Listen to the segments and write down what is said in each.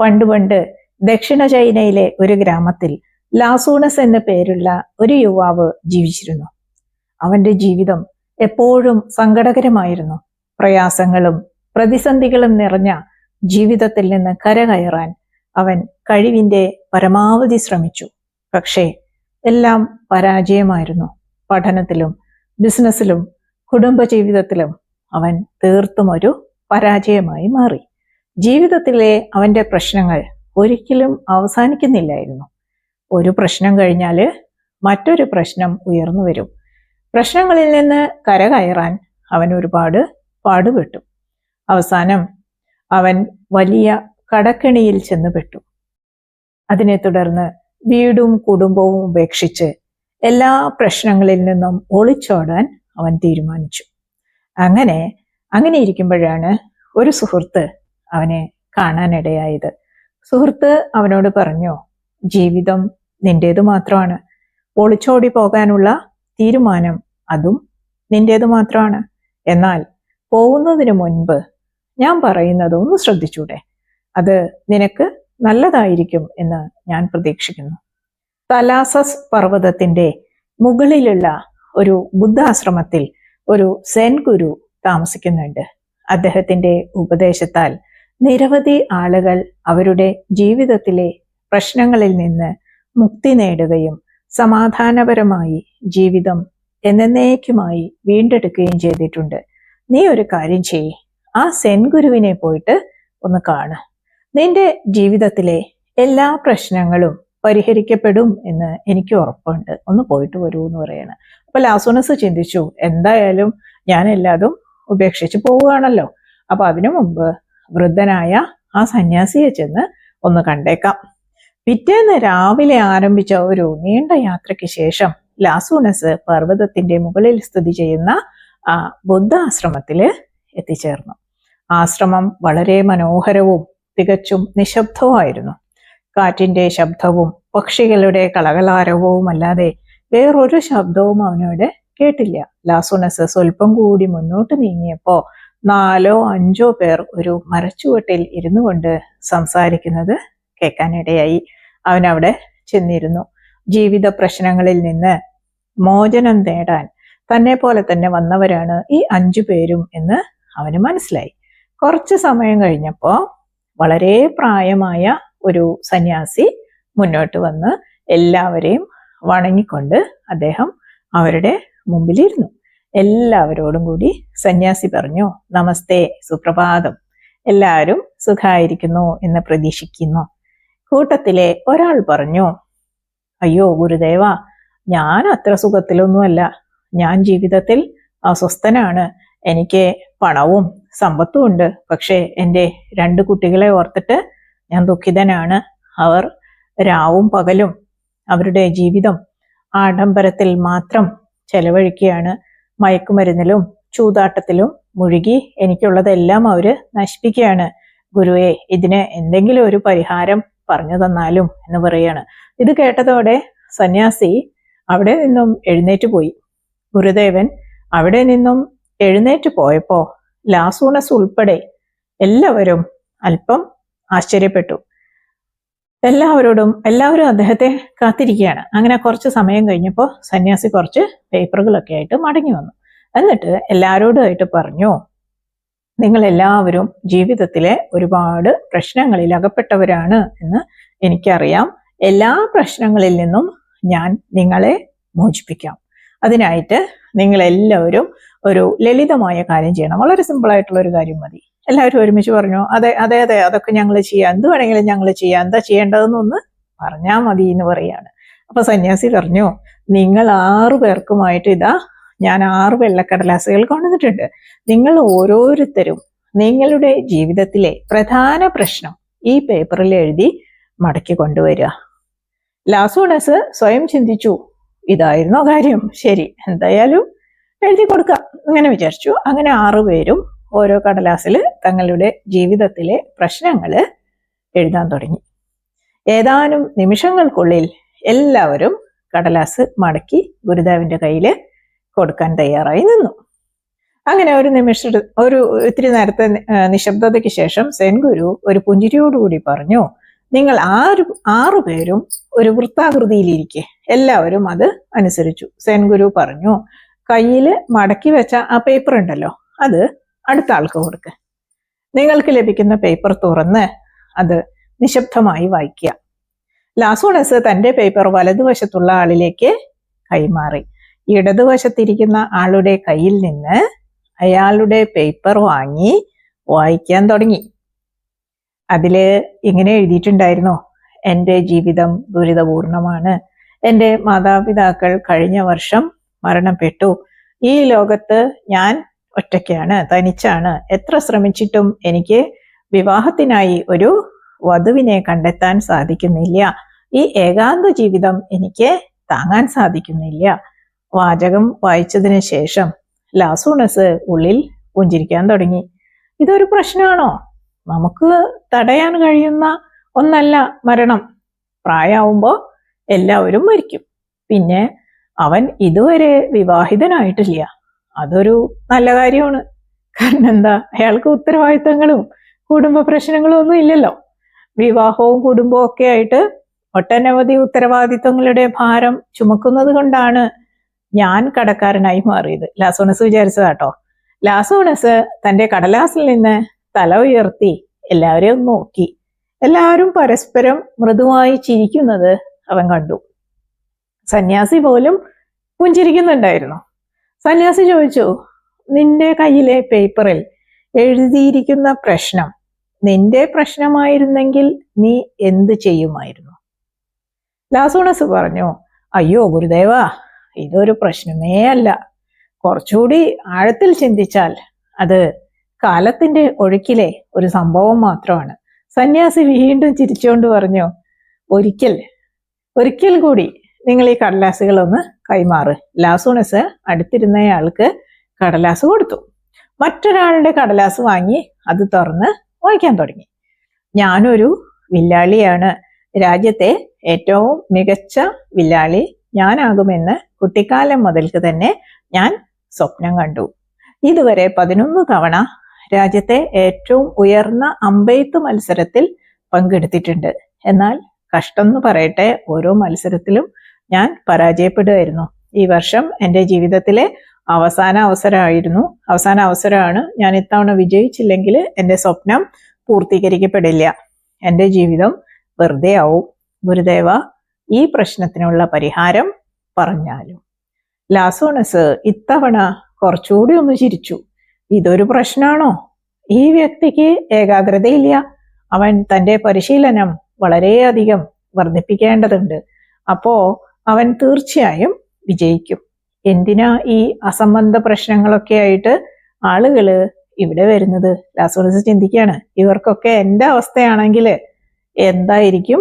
പണ്ട് പണ്ട് ദക്ഷിണ ചൈനയിലെ ഒരു ഗ്രാമത്തിൽ ലാസൂണസ് എന്ന പേരുള്ള ഒരു യുവാവ് ജീവിച്ചിരുന്നു. അവന്റെ ജീവിതം എപ്പോഴും സങ്കടകരമായിരുന്നു. പ്രയാസങ്ങളും പ്രതിസന്ധികളും നിറഞ്ഞ ജീവിതത്തിൽ നിന്ന് കരകയറാൻ അവൻ കഴിവിന്റെ പരമാവധി ശ്രമിച്ചു. പക്ഷേ എല്ലാം പരാജയമായിരുന്നു. പഠനത്തിലും ബിസിനസ്സിലും കുടുംബ ജീവിതത്തിലും അവൻ തീർത്തും ഒരു പരാജയമായി മാറി. ജീവിതത്തിലെ അവന്റെ പ്രശ്നങ്ങൾ ഒരിക്കലും അവസാനിക്കുന്നില്ലായിരുന്നു. ഒരു പ്രശ്നം കഴിഞ്ഞാൽ മറ്റൊരു പ്രശ്നം ഉയർന്നു വരും. പ്രശ്നങ്ങളിൽ നിന്ന് കരകയറാൻ അവൻ ഒരുപാട് പാടുപെട്ടു. അവസാനം അവൻ വലിയ കടക്കെണിയിൽ ചെന്നുപെട്ടു. അതിനെ തുടർന്ന് വീടും കുടുംബവും ഉപേക്ഷിച്ച് എല്ലാ പ്രശ്നങ്ങളിൽ നിന്നും ഒളിച്ചോടാൻ അവൻ തീരുമാനിച്ചു. അങ്ങനെ അങ്ങനെ ഇരിക്കുമ്പോഴാണ് ഒരു സുഹൃത്ത് അവനെ കാണാനിടയായത്. സുഹൃത്ത് അവനോട് പറഞ്ഞു ജീവിതം നിന്റേത് മാത്രമാണ്. ഒളിച്ചോടി പോകാനുള്ള തീരുമാനം അതും നിന്റേത് മാത്രമാണ്. എന്നാൽ പോകുന്നതിന് മുൻപ് ഞാൻ പറയുന്നത് ഒന്ന് ശ്രദ്ധിച്ചൂടെ? അത് നിനക്ക് നല്ലതായിരിക്കും എന്ന് ഞാൻ പ്രതീക്ഷിക്കുന്നു. തലാസസ് പർവതത്തിന്റെ മുകളിലുള്ള ഒരു ബുദ്ധാശ്രമത്തിൽ ഒരു സെൻ ഗുരു താമസിക്കുന്നുണ്ട്. അദ്ദേഹത്തിന്റെ ഉപദേശത്താൽ നിരവധി ആളുകൾ അവരുടെ ജീവിതത്തിലെ പ്രശ്നങ്ങളിൽ നിന്ന് മുക്തി നേടുകയും സമാധാനപരമായി ജീവിതം എന്നേക്കുമായി വീണ്ടെടുക്കുകയും ചെയ്തിട്ടുണ്ട്. നീ ഒരു കാര്യം ചെയ്യ്. ആ സെൻ ഗുരുവിനെ പോയിട്ട് ഒന്ന് കാണ്. നിന്റെ ജീവിതത്തിലെ എല്ലാ പ്രശ്നങ്ങളും പരിഹരിക്കപ്പെടും എന്ന് എനിക്ക് ഉറപ്പുണ്ട്. ഒന്ന് പോയിട്ട് വരൂ എന്ന് പറയാണ്. അപ്പൊ ലാസോനസ് ചിന്തിച്ചു എന്തായാലും ഞാൻ എല്ലാതും ഉപേക്ഷിച്ച് പോവുകയാണല്ലോ. അപ്പൊ അതിനു മുമ്പ് വൃദ്ധനായ ആ സന്യാസിയെ ചെന്ന് ഒന്ന് കണ്ടേക്കാം. പിറ്റേന്ന് രാവിലെ ആരംഭിച്ച ഒരു നീണ്ട യാത്രയ്ക്ക് ശേഷം ലാസൂനസ് പർവതത്തിന്റെ മുകളിൽ സ്ഥിതി ചെയ്യുന്ന ആ ബുദ്ധാശ്രമത്തിൽ എത്തിച്ചേർന്നു. ആശ്രമം വളരെ മനോഹരവും തികച്ചും നിശബ്ദവുമായിരുന്നു. കാറ്റിന്റെ ശബ്ദവും പക്ഷികളുടെ കളകളാരവവും അല്ലാതെ വേറൊരു ശബ്ദവും അവനോട് കേട്ടില്ല. ലാസുനസ് സ്വല്പം കൂടി മുന്നോട്ട് നീങ്ങിയപ്പോ നാലോ അഞ്ചോ പേർ ഒരു മരച്ചുവട്ടിൽ ഇരുന്നു കൊണ്ട് സംസാരിക്കുന്നത് കേൾക്കാനിടയായി. അവൻ അവിടെ ചെന്നിരുന്നു. ജീവിത പ്രശ്നങ്ങളിൽ നിന്ന് മോചനം നേടാൻ തന്നെ പോലെ തന്നെ വന്നവരാണ് ഈ അഞ്ചു പേരും എന്ന് അവന് മനസ്സിലായി. കുറച്ച് സമയം കഴിഞ്ഞപ്പോൾ വളരെ പ്രായമായ ഒരു സന്യാസി മുന്നോട്ട് വന്ന് എല്ലാവരെയും വണങ്ങിക്കൊണ്ട് അദ്ദേഹം അവരുടെ മുമ്പിലിരുന്നു. എല്ലാവരോടും കൂടി സന്യാസി പറഞ്ഞു നമസ്തേ സുപ്രഭാതം. എല്ലാവരും സുഖായിരിക്കുന്നു എന്ന് പ്രതീക്ഷിക്കുന്നു. കൂട്ടത്തിലെ ഒരാൾ പറഞ്ഞു അയ്യോ ഗുരുദേവ ഞാൻ അത്ര സുഖത്തിലൊന്നുമല്ല. ഞാൻ ജീവിതത്തിൽ അസ്വസ്ഥനാണ്. എനിക്ക് പണവും സമ്പത്തും ഉണ്ട്. പക്ഷേ എന്റെ രണ്ട് കുട്ടികളെ ഓർത്തിട്ട് ഞാൻ ദുഃഖിതനാണ്. അവർ രാവും പകലും അവരുടെ ജീവിതം ആഡംബരത്തിൽ മാത്രം ചെലവഴിക്കുകയാണ്. മയക്കുമരുന്നിലും ചൂതാട്ടത്തിലും മുഴുകി എനിക്കുള്ളതെല്ലാം അവർ നശിപ്പിക്കുകയാണ്. ഗുരുവെ ഇതിന് എന്തെങ്കിലും ഒരു പരിഹാരം പറഞ്ഞു തന്നാലും എന്ന് പറയാണ്. ഇത് കേട്ടതോടെ സന്യാസി അവിടെ നിന്നും എഴുന്നേറ്റ് പോയി. ഗുരുദേവൻ അവിടെ നിന്നും എഴുന്നേറ്റ് പോയപ്പോ ലാസൂണസ് ഉൾപ്പെടെ എല്ലാവരും അല്പം ആശ്ചര്യപ്പെട്ടു. എല്ലാവരോടും എല്ലാവരും അദ്ദേഹത്തെ കാത്തിരിക്കുകയാണ്. അങ്ങനെ കുറച്ച് സമയം കഴിഞ്ഞപ്പോൾ സന്യാസി കുറച്ച് പേപ്പറുകളൊക്കെ ആയിട്ട് മടങ്ങി വന്നു. എന്നിട്ട് എല്ലാവരോടുമായിട്ട് പറഞ്ഞു നിങ്ങൾ എല്ലാവരും ജീവിതത്തിലെ ഒരുപാട് പ്രശ്നങ്ങളിൽ അകപ്പെട്ടവരാണ് എന്ന് എനിക്കറിയാം. എല്ലാ പ്രശ്നങ്ങളിൽ നിന്നും ഞാൻ നിങ്ങളെ മോചിപ്പിക്കാം. അതിനായിട്ട് നിങ്ങളെല്ലാവരും ഒരു ലളിതമായ കാര്യം ചെയ്യണം. വളരെ സിമ്പിളായിട്ടുള്ള ഒരു കാര്യം മതി. എല്ലാവരും ഒരുമിച്ച് പറഞ്ഞു അതെ അതെ അതെ അതൊക്കെ ഞങ്ങൾ ചെയ്യാം. എന്ത് വേണമെങ്കിലും ഞങ്ങൾ ചെയ്യാം. എന്താ ചെയ്യേണ്ടതെന്നൊന്ന് പറഞ്ഞാൽ മതി എന്ന് പറയാണ്. അപ്പൊ സന്യാസി പറഞ്ഞു നിങ്ങൾ ആറു പേർക്കുമായിട്ട് ഇതാ ഞാൻ ആറ് വെള്ളക്കടലാസുകൾ കൊണ്ടുവന്നിട്ടുണ്ട്. നിങ്ങൾ ഓരോരുത്തരും നിങ്ങളുടെ ജീവിതത്തിലെ പ്രധാന പ്രശ്നം ഈ പേപ്പറിൽ എഴുതി മടക്കി കൊണ്ടുവരിക. ലാസോണസ് സ്വയം ചിന്തിച്ചു ഇതായിരുന്നോ കാര്യം? ശരി എന്തായാലും എഴുതി കൊടുക്കാം. അങ്ങനെ വിചാരിച്ചു. അങ്ങനെ ആറുപേരും ഓരോ കടലാസിൽ തങ്ങളുടെ ജീവിതത്തിലെ പ്രശ്നങ്ങൾ എഴുതാൻ തുടങ്ങി. ഏതാനും നിമിഷങ്ങൾക്കുള്ളിൽ എല്ലാവരും കടലാസ് മടക്കി ഗുരുദേവന്റെ കയ്യിൽ കൊടുക്കാൻ തയ്യാറായി നിന്നു. അങ്ങനെ ഒരു നിമിഷ ഒരു ഇത്തിരി നേരത്തെ നിശബ്ദതയ്ക്ക് ശേഷം സെൻഗുരു ഒരു പുഞ്ചിരിയോടുകൂടി പറഞ്ഞു നിങ്ങൾ ആറ് ആറു പേരും ഒരു വൃത്താകൃതിയിലിരിക്കെ. എല്ലാവരും അത് അനുസരിച്ചു. സെൻഗുരു പറഞ്ഞു കയ്യിൽ മടക്കി വെച്ച ആ പേപ്പർ ഉണ്ടല്ലോ അത് അടുത്ത ആൾക്ക് കൊടുക്കുക നിങ്ങൾക്ക് ലഭിക്കുന്ന പേപ്പർ തുറന്ന് അത് നിശബ്ദമായി വായിക്കുക. ലാസോണസ് തന്റെ പേപ്പർ വലതുവശത്തുള്ള ആളിലേക്ക് കൈമാറി. ഇടതുവശത്തിരിക്കുന്ന ആളുടെ കയ്യിൽ നിന്ന് അയാളുടെ പേപ്പർ വാങ്ങി വായിക്കാൻ തുടങ്ങി. അതിൽ ഇങ്ങനെ എഴുതിയിട്ടുണ്ടായിരുന്നു എന്റെ ജീവിതം ദുരിതപൂർണമാണ്. എന്റെ മാതാപിതാക്കൾ കഴിഞ്ഞ വർഷം മരണപ്പെട്ടു. ഈ ലോകത്ത് ഞാൻ ഒറ്റയ്ക്കാണ് തനിച്ചാണ്. എത്ര ശ്രമിച്ചിട്ടും എനിക്ക് വിവാഹത്തിനായി ഒരു വധുവിനെ കണ്ടെത്താൻ സാധിക്കുന്നില്ല. ഈ ഏകാന്ത ജീവിതം എനിക്ക് താങ്ങാൻ സാധിക്കുന്നില്ല. വാചകം വായിച്ചതിന് ശേഷം ലാസൂണസ് ഉള്ളിൽ പുഞ്ചിരിക്കാൻ തുടങ്ങി. ഇതൊരു പ്രശ്നമാണോ? നമുക്ക് തടയാൻ കഴിയുന്ന ഒന്നല്ല മരണം. പ്രായമാവുമ്പോൾ എല്ലാവരും മരിക്കും. പിന്നെ അവൻ ഇതുവരെ വിവാഹിതനായിട്ടില്ല. അതൊരു നല്ല കാര്യമാണ്. കാരണം എന്താ? അയാൾക്ക് ഉത്തരവാദിത്തങ്ങളും കുടുംബ പ്രശ്നങ്ങളും ഒന്നും ഇല്ലല്ലോ. വിവാഹവും കുടുംബവും ഒക്കെ ആയിട്ട് ഒട്ടനവധി ഉത്തരവാദിത്തങ്ങളുടെ ഭാരം ചുമക്കുന്നത് കൊണ്ടാണ് ഞാൻ കടക്കാരനായി മാറിയത്. ലാസോണസ് വിചാരിച്ചതാട്ടോ ലാസോണസ് തന്റെ കടലാസിൽ നിന്ന് തല ഉയർത്തി എല്ലാവരെയും നോക്കി. എല്ലാവരും പരസ്പരം മൃദുവായി ചിരിക്കുന്നത് അവൻ കണ്ടു. സന്യാസി പോലും പുഞ്ചിരിക്കുന്നുണ്ടായിരുന്നു. സന്യാസി ചോദിച്ചു നിന്റെ കയ്യിലെ പേപ്പറിൽ എഴുതിയിരിക്കുന്ന പ്രശ്നം നിന്റെ പ്രശ്നമായിരുന്നെങ്കിൽ നീ എന്ത് ചെയ്യുമായിരുന്നു? ലാസോണസ് പറഞ്ഞു അയ്യോ ഗുരുദേവ ഇതൊരു പ്രശ്നമേ അല്ല. കുറച്ചുകൂടി ആഴത്തിൽ ചിന്തിച്ചാൽ അത് കാലത്തിന്റെ ഒഴുക്കിലെ ഒരു സംഭവം മാത്രമാണ്. സന്യാസി വീണ്ടും ചിരിച്ചുകൊണ്ട് പറഞ്ഞു ഒരിക്കൽ ഒരിക്കൽ കൂടി നിങ്ങൾ ഈ കടലാസുകൾ ഒന്ന് കൈമാറ്. ലാസോണസ് അടുത്തിരുന്നയാൾക്ക് കടലാസ് കൊടുത്തു. മറ്റൊരാളുടെ കടലാസ് വാങ്ങി അത് തുറന്ന് വായിക്കാൻ തുടങ്ങി. ഞാനൊരു വില്ലാളിയാണ്. രാജ്യത്തെ ഏറ്റവും മികച്ച വില്ലാളി ഞാനാകുമെന്ന് കുട്ടിക്കാലം മുതൽക്ക് തന്നെ ഞാൻ സ്വപ്നം കണ്ടു. ഇതുവരെ പതിനൊന്ന് തവണ രാജ്യത്തെ ഏറ്റവും ഉയർന്ന അമ്പെയ്ത്ത് മത്സരത്തിൽ പങ്കെടുത്തിട്ടുണ്ട്. എന്നാൽ കഷ്ടം എന്ന് പറയട്ടെ ഓരോ മത്സരത്തിലും ഞാൻ പരാജയപ്പെടുമായിരുന്നു ഈ വർഷം എന്റെ ജീവിതത്തിലെ അവസാന അവസരമായിരുന്നു. അവസാന അവസരമാണ് ഞാൻ ഇത്തവണ വിജയിച്ചില്ലെങ്കിൽ എന്റെ സ്വപ്നം പൂർത്തീകരിക്കപ്പെടില്ല. എന്റെ ജീവിതം വെറുതെ ആവും. ഗുരുദേവ ഈ പ്രശ്നത്തിനുള്ള പരിഹാരം പറഞ്ഞാലും. ലാസോണസ് ഇത്തവണ കുറച്ചുകൂടി ഒന്ന് ചിരിച്ചു. ഇതൊരു പ്രശ്നമാണോ? ഈ വ്യക്തിക്ക് ഏകാഗ്രതയില്ല. അവൻ തന്റെ പരിശീലനം വളരെയധികം വർദ്ധിപ്പിക്കേണ്ടതുണ്ട്. അപ്പോ അവൻ തീർച്ചയായും വിജയിക്കും. എന്തിനാ ഈ അസംബന്ധ പ്രശ്നങ്ങളൊക്കെ ആയിട്ട് ആളുകൾ ഇവിടെ വരുന്നത്? ലാസോണിസ് ചിന്തിക്കുകയാണ് ഇവർക്കൊക്കെ എന്റെ അവസ്ഥയാണെങ്കിൽ എന്തായിരിക്കും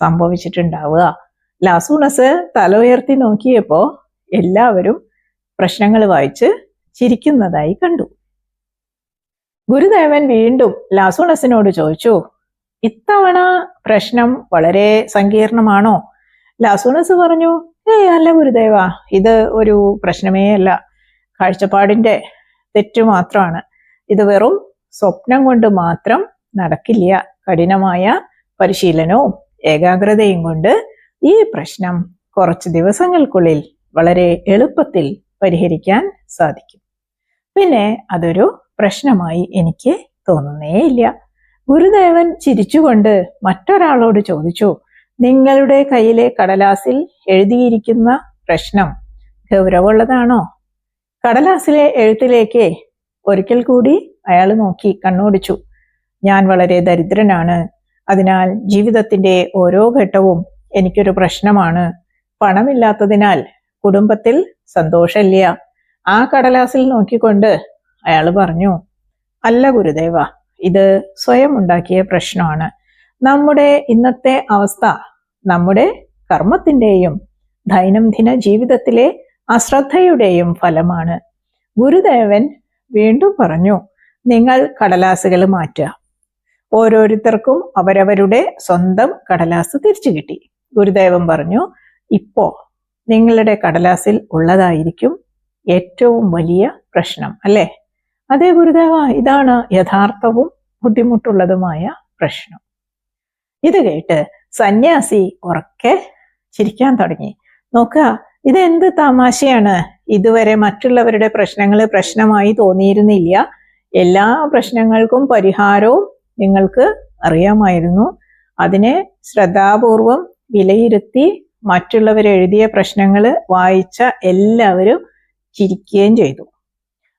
സംഭവിച്ചിട്ടുണ്ടാവുക? ലാസൂണസ് തല ഉയർത്തി നോക്കിയപ്പോ എല്ലാവരും പ്രശ്നങ്ങൾ വായിച്ച് ചിരിക്കുന്നതായി കണ്ടു. ഗുരുദേവൻ വീണ്ടും ലാസൂണസിനോട് ചോദിച്ചു ഇത്തവണ പ്രശ്നം വളരെ സങ്കീർണമാണോ? ലാസൂണസ് പറഞ്ഞു ഏയ് അല്ല ഗുരുദേവ ഇത് ഒരു പ്രശ്നമേ അല്ല. കാഴ്ചപ്പാടിന്റെ തെറ്റ് മാത്രമാണ്. ഇത് വെറും സ്വപ്നം കൊണ്ട് മാത്രം നടക്കില്ല. കഠിനമായ പരിശീലനവും ഏകാഗ്രതയും കൊണ്ട് ഈ പ്രശ്നം കുറച്ച് ദിവസങ്ങൾക്കുള്ളിൽ വളരെ എളുപ്പത്തിൽ പരിഹരിക്കാൻ സാധിക്കും. പിന്നെ അതൊരു പ്രശ്നമായി എനിക്ക് തോന്നുന്നേയില്ല. ഗുരുദേവൻ ചിരിച്ചുകൊണ്ട് മറ്റൊരാളോട് ചോദിച്ചു നിങ്ങളുടെ കയ്യിലെ കടലാസിൽ എഴുതിയിരിക്കുന്ന പ്രശ്നം ഗൗരവമുള്ളതാണോ? കടലാസിലെ എഴുത്തിലേക്ക് ഒരിക്കൽ കൂടി അയാൾ നോക്കി കണ്ണോടിച്ചു. ഞാൻ വളരെ ദരിദ്രനാണ്. അതിനാൽ ജീവിതത്തിന്റെ ഓരോ ഘട്ടവും എനിക്കൊരു പ്രശ്നമാണ്. പണമില്ലാത്തതിനാൽ കുടുംബത്തിൽ സന്തോഷമില്ല. ആ കടലാസിൽ നോക്കിക്കൊണ്ട് അയാൾ പറഞ്ഞു അല്ല ഗുരുദേവ ഇത് സ്വയം ഉണ്ടാക്കിയ പ്രശ്നമാണ്. നമ്മുടെ ഇന്നത്തെ അവസ്ഥ നമ്മുടെ കർമ്മത്തിന്റെയും ദൈനംദിന ജീവിതത്തിലെ അശ്രദ്ധയുടെയും ഫലമാണ്. ഗുരുദേവൻ വീണ്ടും പറഞ്ഞു നിങ്ങൾ കടലാസുകൾ മാറ്റുക. ഓരോരുത്തർക്കും അവരവരുടെ സ്വന്തം കടലാസ് തിരിച്ചു കിട്ടി. ഗുരുദേവൻ പറഞ്ഞു ഇപ്പോ നിങ്ങളുടെ കടലാസിൽ ഉള്ളതായിരിക്കും ഏറ്റവും വലിയ പ്രശ്നം അല്ലേ? അതേ ഗുരുദേവ ഇതാണ് യഥാർത്ഥവും ബുദ്ധിമുട്ടുള്ളതുമായ പ്രശ്നം. ഇത് കേട്ട് സന്യാസി ഉറക്കെ ചിരിക്കാൻ തുടങ്ങി. നോക്കുക ഇതെന്ത് തമാശയാണ്? ഇതുവരെ മറ്റുള്ളവരുടെ പ്രശ്നങ്ങൾ പ്രശ്നമായി തോന്നിയിരുന്നില്ല. എല്ലാ പ്രശ്നങ്ങൾക്കും പരിഹാരവും നിങ്ങൾക്ക് അറിയാമായിരുന്നു. അതിനെ ശ്രദ്ധാപൂർവം വിലയിരുത്തി മറ്റുള്ളവർ എഴുതിയ പ്രശ്നങ്ങൾ വായിച്ച എല്ലാവരും ചിരിക്കുകയും ചെയ്തു.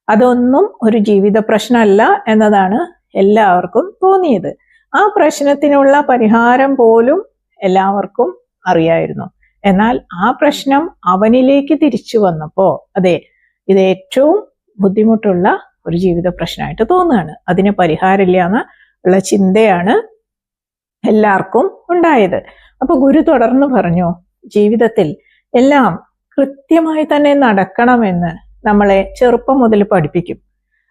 അതൊന്നും ഒരു ജീവിത പ്രശ്നമല്ല എന്നതാണ് എല്ലാവർക്കും തോന്നിയത്. ആ പ്രശ്നത്തിനുള്ള പരിഹാരം പോലും എല്ലാവർക്കും അറിയായിരുന്നു. എന്നാൽ ആ പ്രശ്നം അവനിലേക്ക് തിരിച്ചു വന്നപ്പോ അതെ ഇത് ഏറ്റവും ബുദ്ധിമുട്ടുള്ള ഒരു ജീവിത പ്രശ്നമായിട്ട് തോന്നുകയാണ്. അതിന് പരിഹാരമില്ല എന്ന് ഉള്ള ചിന്തയാണ് എല്ലാവർക്കും ഉണ്ടായത്. അപ്പൊ ഗുരു തുടർന്ന് പറഞ്ഞു ജീവിതത്തിൽ എല്ലാം കൃത്യമായി തന്നെ നടക്കണമെന്ന് നമ്മളെ ചെറുപ്പം മുതൽ പഠിപ്പിക്കും.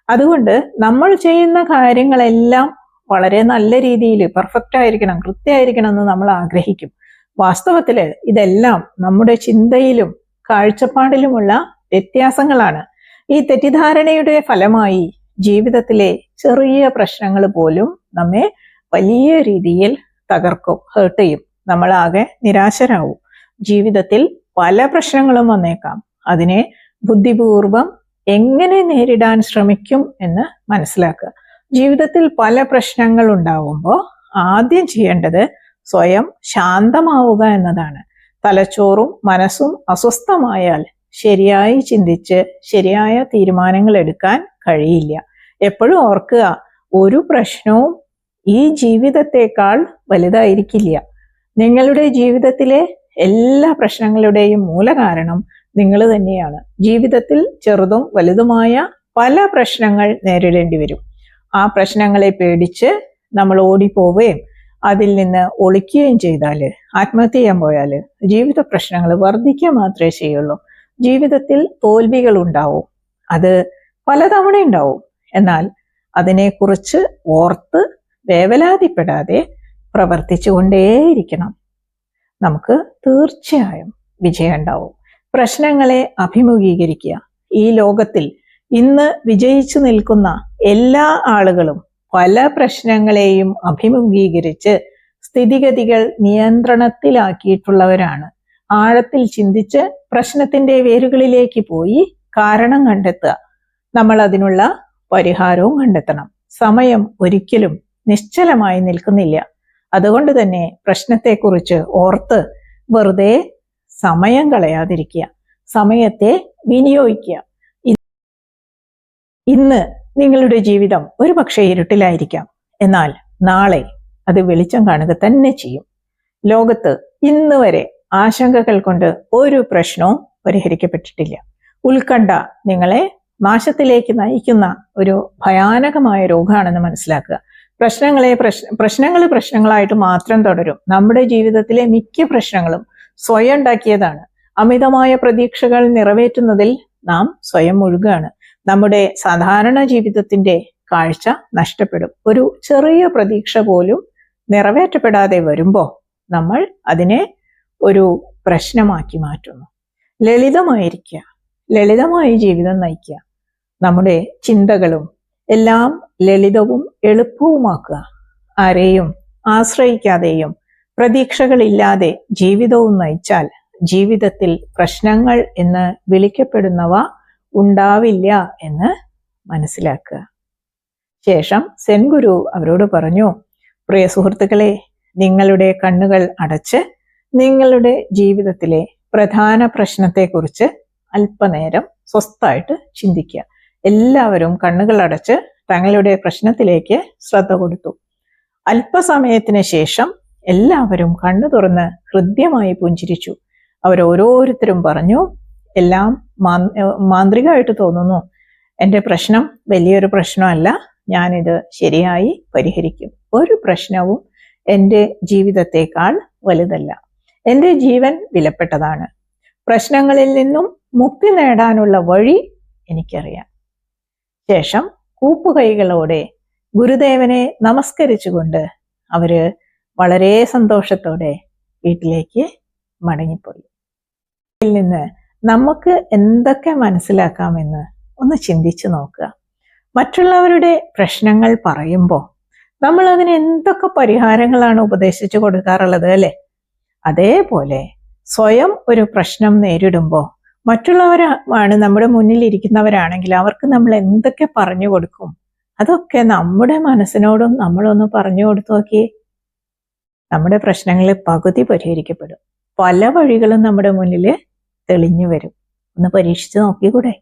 അതുകൊണ്ട് നമ്മൾ ചെയ്യുന്ന കാര്യങ്ങളെല്ലാം വളരെ നല്ല രീതിയിൽ പെർഫെക്റ്റ് ആയിരിക്കണം കൃത്യമായിരിക്കണം എന്ന് നമ്മൾ ആഗ്രഹിക്കും. വാസ്തവത്തിൽ ഇതെല്ലാം നമ്മുടെ ചിന്തയിലും കാഴ്ചപ്പാടിലുമുള്ള വ്യത്യാസങ്ങളാണ്. ഈ തെറ്റിദ്ധാരണയുടെ ഫലമായി ജീവിതത്തിലെ ചെറിയ പ്രശ്നങ്ങൾ പോലും നമ്മെ വലിയ രീതിയിൽ തകർക്കും ഹേർട്ട് ചെയ്യും. നമ്മളാകെ നിരാശരാവും. ജീവിതത്തിൽ പല പ്രശ്നങ്ങളും വന്നേക്കാം. അതിനെ ബുദ്ധിപൂർവം എങ്ങനെ നേരിടാൻ ശ്രമിക്കും എന്ന് മനസ്സിലാക്കുക. ജീവിതത്തിൽ പല പ്രശ്നങ്ങൾ ഉണ്ടാവുമ്പോൾ ആദ്യം ചെയ്യേണ്ടത് സ്വയം ശാന്തമാവുക എന്നതാണ്. തലച്ചോറും മനസ്സും അസ്വസ്ഥമായാൽ ശരിയായി ചിന്തിച്ച് ശരിയായ തീരുമാനങ്ങൾ എടുക്കാൻ കഴിയില്ല. എപ്പോഴും ഓർക്കുക ഒരു പ്രശ്നവും ഈ ജീവിതത്തെക്കാൾ വലുതായിരിക്കില്ല. നിങ്ങളുടെ ജീവിതത്തിലെ എല്ലാ പ്രശ്നങ്ങളുടെയും മൂലകാരണം നിങ്ങൾ തന്നെയാണ്. ജീവിതത്തിൽ ചെറുതും വലുതുമായ പല പ്രശ്നങ്ങൾ നേരിടേണ്ടി വരും. ആ പ്രശ്നങ്ങളെ പേടിച്ച് നമ്മൾ ഓടിപ്പോവുകയും അതിൽ നിന്ന് ഒളിക്കുകയും ചെയ്താൽ ആത്മഹത്യ ചെയ്യാൻ പോയാൽ ജീവിത പ്രശ്നങ്ങൾ വർദ്ധിക്കുക മാത്രമേ ചെയ്യുള്ളൂ. ജീവിതത്തിൽ തോൽവികൾ ഉണ്ടാവും. അത് പലതവണ ഉണ്ടാവും. എന്നാൽ അതിനെക്കുറിച്ച് ഓർത്ത് വേവലാതിപ്പെടാതെ പ്രവർത്തിച്ചു കൊണ്ടേയിരിക്കണം. നമുക്ക് തീർച്ചയായും വിജയം ഉണ്ടാവും. പ്രശ്നങ്ങളെ അഭിമുഖീകരിക്കുക. ഈ ലോകത്തിൽ ഇന്ന് വിജയിച്ചു നിൽക്കുന്ന എല്ലാ ആളുകളും പല പ്രശ്നങ്ങളെയും അഭിമുഖീകരിച്ച് സ്ഥിതിഗതികൾ നിയന്ത്രണത്തിലാക്കിയിട്ടുള്ളവരാണ്. ആഴത്തിൽ ചിന്തിച്ച് പ്രശ്നത്തിന്റെ വേരുകളിലേക്ക് പോയി കാരണം കണ്ടെത്തുക. നമ്മൾ അതിനുള്ള പരിഹാരവും കണ്ടെത്തണം. സമയം ഒരിക്കലും നിശ്ചലമായി നിൽക്കുന്നില്ല. അതുകൊണ്ട് തന്നെ പ്രശ്നത്തെക്കുറിച്ച് ഓർത്ത് വെറുതെ സമയം കളയാതിരിക്കുക. സമയത്തെ വിനിയോഗിക്കുക. ഇന്ന് നിങ്ങളുടെ ജീവിതം ഒരു പക്ഷേ ഇരുട്ടിലായിരിക്കാം. എന്നാൽ നാളെ അത് വെളിച്ചം കാണുക തന്നെ ചെയ്യും. ലോകത്ത് ഇന്ന് വരെ ആശങ്കകൾ കൊണ്ട് ഒരു പ്രശ്നവും പരിഹരിക്കപ്പെട്ടിട്ടില്ല. ഉത്കണ്ഠ നിങ്ങളെ നാശത്തിലേക്ക് നയിക്കുന്ന ഒരു ഭയാനകമായ രോഗമാണെന്ന് മനസ്സിലാക്കുക. പ്രശ്നങ്ങളെ പ്രശ്ന പ്രശ്നങ്ങൾ പ്രശ്നങ്ങളായിട്ട് മാത്രം തുടരും. നമ്മുടെ ജീവിതത്തിലെ മിക്ക പ്രശ്നങ്ങളും സ്വയം ഉണ്ടാക്കിയതാണ്. അമിതമായ പ്രതീക്ഷകൾ നിറവേറ്റുന്നതിൽ നാം സ്വയം മുഴുകാണ്. നമ്മുടെ സാധാരണ ജീവിതത്തിന്റെ കാഴ്ച നഷ്ടപ്പെടും. ഒരു ചെറിയ പ്രതീക്ഷ പോലും നിറവേറ്റപ്പെടാതെ വരുമ്പോൾ നമ്മൾ അതിനെ ഒരു പ്രശ്നമാക്കി മാറ്റുന്നു. ലളിതമായിരിക്കുക ലളിതമായി ജീവിതം നയിക്കുക നമ്മുടെ ചിന്തകളും എല്ലാം ലളിതവും എളുപ്പവുമാക്കുക. ആരെയും ആശ്രയിക്കാതെയും പ്രതീക്ഷകളില്ലാതെ ജീവിതവും നയിച്ചാൽ ജീവിതത്തിൽ പ്രശ്നങ്ങൾ എന്ന് വിളിക്കപ്പെടുന്നവ ഉണ്ടാവില്ല എന്ന് മനസ്സിലാക്കുക. ശേഷം സെൻഗുരു അവരോട് പറഞ്ഞു പ്രിയ സുഹൃത്തുക്കളെ നിങ്ങളുടെ കണ്ണുകൾ അടച്ച് നിങ്ങളുടെ ജീവിതത്തിലെ പ്രധാന പ്രശ്നത്തെക്കുറിച്ച് അല്പനേരം സ്വസ്ഥായിട്ട് ചിന്തിക്കുക. എല്ലാവരും കണ്ണുകൾ അടച്ച് തങ്ങളുടെ പ്രശ്നത്തിലേക്ക് ശ്രദ്ധ കൊടുത്തു. അല്പസമയത്തിന് ശേഷം എല്ലാവരും കണ്ണു തുറന്ന് ഹൃദ്യമായി പുഞ്ചിരിച്ചു. അവരോരോരുത്തരും പറഞ്ഞു എല്ലാം മാന്ത്രികമായിട്ട് തോന്നുന്നു. എന്റെ പ്രശ്നം വലിയൊരു പ്രശ്നമല്ല. ഞാനിത് ശരിയായി പരിഹരിക്കും. ഒരു പ്രശ്നവും എന്റെ ജീവിതത്തെക്കാൾ വലുതല്ല. എന്റെ ജീവൻ വിലപ്പെട്ടതാണ്. പ്രശ്നങ്ങളിൽ നിന്നും മുക്തി നേടാനുള്ള വഴി എനിക്കറിയാം. ശേഷം കൂപ്പുകൈകളോടെ ഗുരുദേവനെ നമസ്കരിച്ചുകൊണ്ട് അവർ വളരെ സന്തോഷത്തോടെ വീട്ടിലേക്ക് മടങ്ങിപ്പോയി. നിന്ന് നമുക്ക് എന്തൊക്കെ മനസ്സിലാക്കാമെന്ന് ഒന്ന് ചിന്തിച്ചു നോക്കുക. മറ്റുള്ളവരുടെ പ്രശ്നങ്ങൾ പറയുമ്പോൾ നമ്മൾ അതിന് എന്തൊക്കെ പരിഹാരങ്ങളാണ് ഉപദേശിച്ചു കൊടുക്കാറുള്ളത് അല്ലെ? അതേപോലെ സ്വയം ഒരു പ്രശ്നം നേരിടുമ്പോൾ മറ്റുള്ളവരാണ് നമ്മുടെ മുന്നിൽ ഇരിക്കുന്നവരാണെങ്കിൽ അവർക്ക് നമ്മൾ എന്തൊക്കെ പറഞ്ഞു കൊടുക്കും? അതൊക്കെ നമ്മുടെ മനസ്സിനോടും നമ്മളൊന്ന് പറഞ്ഞു കൊടുത്തു നോക്കിയേ. നമ്മുടെ പ്രശ്നങ്ങളിൽ പകുതി പരിഹരിക്കപ്പെടും. പല വഴികളും നമ്മുടെ മുന്നിൽ തെളിഞ്ഞു വരും. ഒന്ന് പരീക്ഷിച്ച് നോക്കിക്കൂടെ?